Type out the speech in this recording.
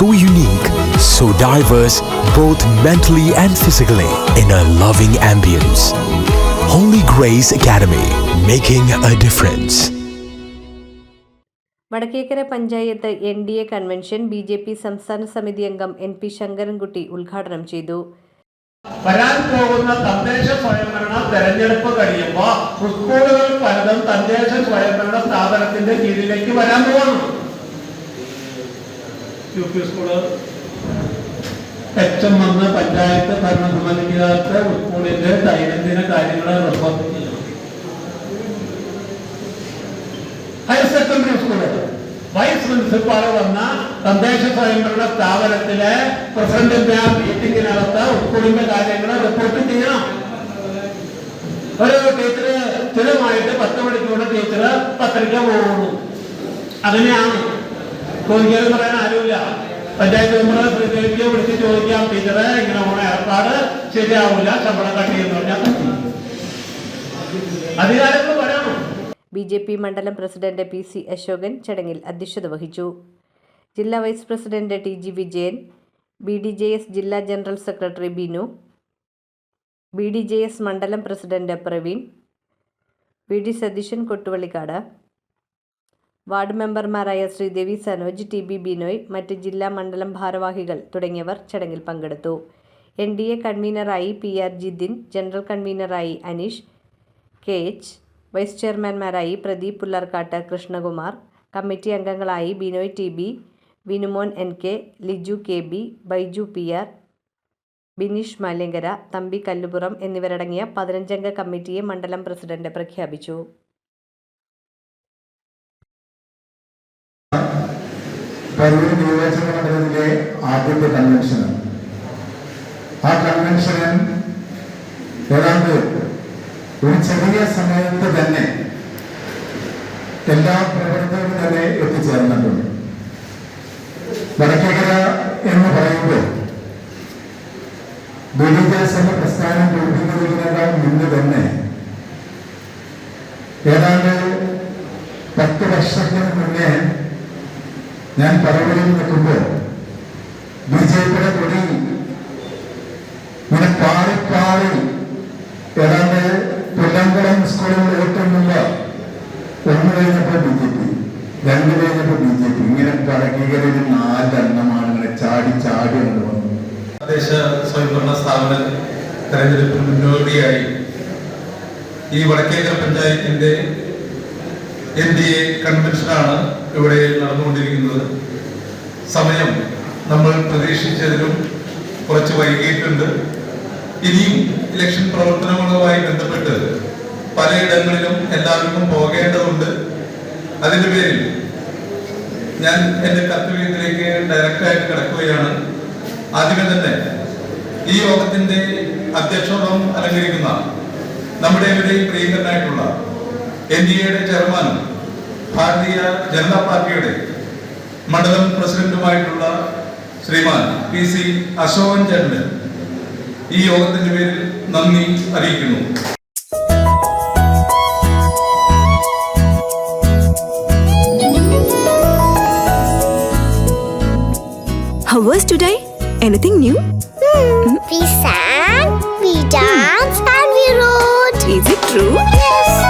so unique, so diverse, both mentally and physically, in a loving ambience. Holy Grace Academy, making a difference. Vadakkekara panchayat N D A convention B J P സംസ്ഥാന സമിതി അംഗം N P Sankarankutty ഉദ്ഘാടനം ചെയ്തു വരാൻ പോകുന്ന തദ്ദേശ സ്വയംഭരണ തെരഞ്ഞെടുപ്പ് കഴിയുമ്പോൾ സ്കൂളുകൾ പലതും തദ്ദേശ സ്വയംഭരണ സ്ഥാപനത്തിന്റെ കീഴിലേക്ക് വരാൻ പോകുന്നു U P school H M വന്ന് പഞ്ചായത്ത് ഭരണസമിതിക്കകത്ത് സ്കൂളിന്റെ ദൈനംദിന കാര്യങ്ങളെ റിപ്പോർട്ട് ചെയ്യണം higher secondary school vice principal വന്ന തദ്ദേശ സ്വയംഭരണ സ്ഥാപനത്തിലെ പ്രസിഡന്റിന്റെ ആ മീറ്റിംഗിനകത്ത് സ്കൂളിന്റെ കാര്യങ്ങൾ റിപ്പോർട്ട് ചെയ്യണം. ഒരു ടീച്ചർ സ്ഥിരമായിട്ട് പത്ത് മണിക്കൂടെ ടീച്ചർ പത്രിക പോകുന്നു. അങ്ങനെയാണ് ചോദിക്കാനും പറയാൻ ആരുമില്ല. പഞ്ചായത്ത് മെമ്പർ പ്രതിനിധിയെ വിളിച്ച് ചോദിക്കാം. ടീച്ചറെ ഇങ്ങനെ പോണ ഏർപ്പാട് ശരിയാവില്ല ശമ്പളം കട്ട് ചെയ്യുന്ന പറഞ്ഞാൽ അധികാരങ്ങൾ പറയാമോ? ബി ജെ പി മണ്ഡലം പ്രസിഡന്റ് പി സി അശോകൻ ചടങ്ങിൽ അധ്യക്ഷത വഹിച്ചു. ജില്ലാ vice president T G Vijayan B D J S ജില്ലാ general secretary Binu B D J S മണ്ഡലം president Praveen V D Satheesan Kottuvallikkad ward മെമ്പർമാരായ ശ്രീദേവി സനോജ് ടി ബി ബിനോയ് മറ്റ് ജില്ലാ മണ്ഡലം ഭാരവാഹികൾ തുടങ്ങിയവർ ചടങ്ങിൽ പങ്കെടുത്തു. എൻ ഡി എ കൺവീനറായി പി ആർ ജിതിൻ ജനറൽ കൺവീനറായി അനീഷ് കെ എച്ച് വൈസ് ചെയർമാൻമാരായി പ്രദീപ് പുല്ലർക്കാട്ട് കൃഷ്ണകുമാർ കമ്മിറ്റി അംഗങ്ങളായി Binoy T B Vinumon N K Liju K B Baiju P R Bineesh Malankara Thampi Kallupuram എന്നിവരടങ്ങിയ പതിനഞ്ചംഗ കമ്മിറ്റിയെ മണ്ഡലം പ്രസിഡന്റ് പ്രഖ്യാപിച്ചു. കരൂർ നിയോജക മണ്ഡലത്തിലെ ആദ്യത്തെ കൺവെൻഷനാണ് ആ കൺവെൻഷനിൽ ഏതാണ്ട് ഒരു ചെറിയ സമയത്ത് തന്നെ എല്ലാ പ്രവർത്തകരും തന്നെ എത്തിച്ചേർന്നിട്ടുണ്ട്. വടക്കേക്കര എന്ന് പറയുമ്പോൾ ദുരിതാശ്വാസ പ്രസ്ഥാനം രൂപീകരിക്കുന്നതിനേക്കാൾ മുന്ന് തന്നെ ഏതാണ്ട് പത്ത് വർഷത്തിന് മുന്നേ ഞാൻ പറയുകയും നിൽക്കുമ്പോൾ ബി ജെ പിയുടെ കൊടി ഇങ്ങനെ പാറി പാറി ഏതാണ്ട് ഏറ്റവും ഒന്ന് കഴിഞ്ഞപ്പോൾ ബി ജെ പി രണ്ട് കഴിഞ്ഞപ്പോൾ ബി ജെ പി ഇങ്ങനെ പടകീകരിൽ നാലെണ്ണമാണ് ഇങ്ങനെ ചാടി ചാടി കൊണ്ട് വന്നത് തദ്ദേശ സ്വയംഭരണ സ്ഥാപന തെരഞ്ഞെടുപ്പിന് മുന്നോടിയായി ഈ വടക്കേക്കര പഞ്ചായത്തിന്റെ എൻ ഡി എ കൺവെൻഷനാണ് ഇവിടെ നടന്നുകൊണ്ടിരിക്കുന്നത്. സമയം നമ്മൾ പ്രതീക്ഷിച്ചതിലും കുറച്ച് വൈകിയിട്ടുണ്ട്. ഇനിയും ഇലക്ഷൻ പ്രവർത്തനങ്ങളുമായി ബന്ധപ്പെട്ട് പലയിടങ്ങളിലും എല്ലാവർക്കും പോകേണ്ടതുണ്ട്. അതിന്റെ പേരിൽ ഞാൻ എന്റെ കർത്തവ്യത്തിലേക്ക് ഡയറക്റ്റായിട്ട് കിടക്കുകയാണ്. ആദ്യമേ തന്നെ ഈ യോഗത്തിന്റെ അധ്യക്ഷപദം അലങ്കരിക്കുന്ന നമ്മുടെ ഇവരെയും പ്രിയങ്കരനായിട്ടുള്ള എൻ ഡി എയുടെ ചെയർമാനും ഭാരതീയ ജനതാ പാർട്ടിയുടെ മണ്ഡലം പ്രസിഡന്റുമായിട്ടുള്ള ശ്രീമാൻ പി സി അശോകൻ ചേട്ടന് ഈ യോഗത്തിന്റെ പേരിൽ നന്ദി അറിയിക്കുന്നു How was today? Anything new? We sang, we danced, and we wrote. Is it true? Yes.